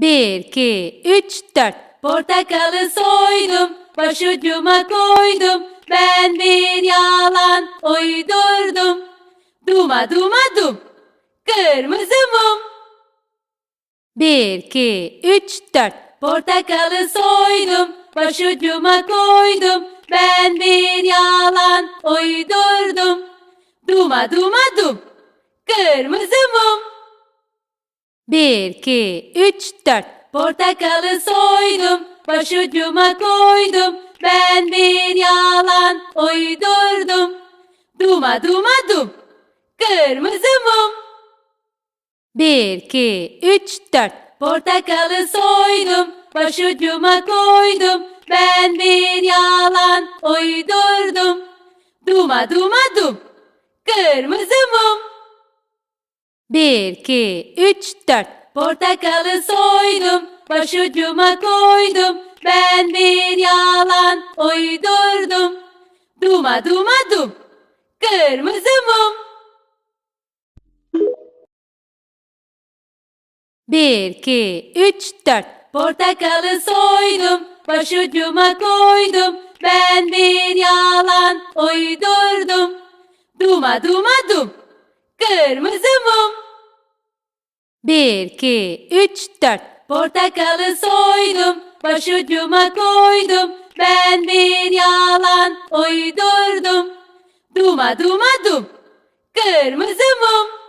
Bir, iki, üç, dört. Portakalı soydum, başucuma koydum. Ben bir yalan uydurdum. Duma duma dum, kırmızı mum. Bir, iki, üç, dört. Portakalı soydum, başucuma koydum. Ben bir yalan uydurdum. Duma duma dum, kırmızı mum. Bir, iki, üç, dört. Portakalı soydum, başucuma koydum. Ben bir yalan uydurdum. Duma duma dum, kırmızı mum. Bir, iki, üç, dört. Portakalı soydum, başucuma koydum. Ben bir yalan uydurdum. Duma duma dum, kırmızı mum. Bir, iki, üç, dört. Portakalı soydum, başucuma koydum. Ben bir yalan uydurdum. Duma duma dum, kırmızı mum. Bir, iki, üç, dört. Portakalı soydum, başucuma koydum. Ben bir yalan uydurdum. Duma duma dum, kırmızı mum. Bir, iki, üç, dört. Portakalı soydum, başucuma koydum. Ben bir yalan uydurdum. Duma duma dum, kırmızı mum.